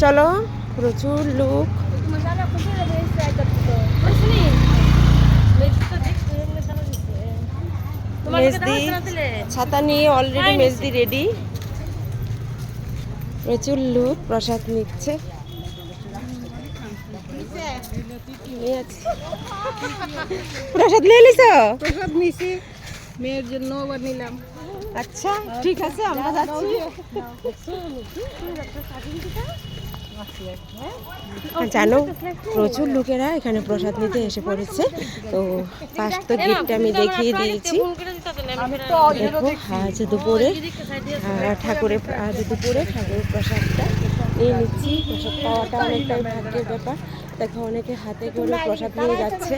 চলো প্রচুর লোক। মেজদি ছাতা নিয়ে অলরেডি মেজদি রেডি প্রচুর লোক প্রসাদ নিচ্ছে। প্রসাদ নিয়ে নিছ? প্রসাদ নিছি মেয়ের জন্য আবার নিলাম। আচ্ছা ঠিক আছে আমরা যাচ্ছি। জানো প্রচুর লোকেরা এখানে প্রসাদ নিতে এসে পড়েছে। তো ফার্স্ট তো গেটটা আমি দেখিয়ে দিয়েছি। দেখো আজ দুপুরে ঠাকুরের আজ দুপুরে ঠাকুরের প্রসাদটা নিয়ে নিচ্ছি। প্রসাদ পাওয়াটা অনেকটাই ভাগ্যের ব্যাপার। দেখো অনেকে হাতে করে প্রসাদ নিয়ে যাচ্ছে।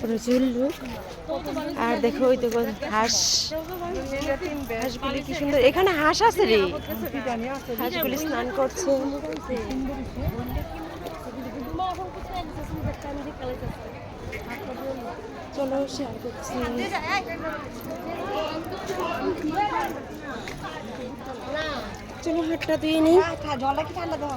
প্রচুর লোক। আর দেখো ওই তো হাঁস। হাঁসগুলি কি সুন্দর। এখানে হাঁস আছে রে। হাঁসগুলি স্নান করছে। চলো শেয়ার করছি। চলো হাটটা দিয়ে নিই জলটা কি ঠান্ডা দাও।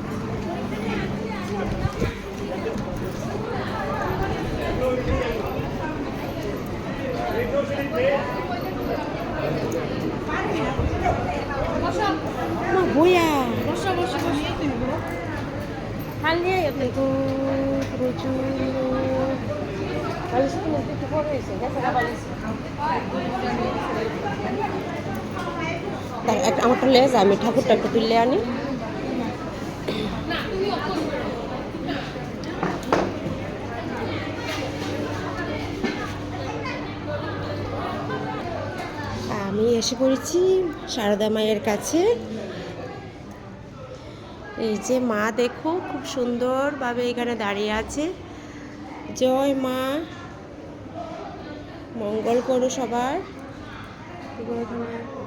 হাত ধোয়া শেষ চলো দিয়েছ চলো দেখে রাখো মা বইয়া দেখো প্রচুর লোক। দাঁড়া, একটা আমারটা লেজ আমি ঠাকুরটা একটু তুললে আনি। আমি এসে পড়েছি সারদা মায়ের কাছে। এই যে মা, দেখো খুব সুন্দরভাবে এখানে দাঁড়িয়ে আছে। জয় মা। মঙ্গল করো সবার। এখানে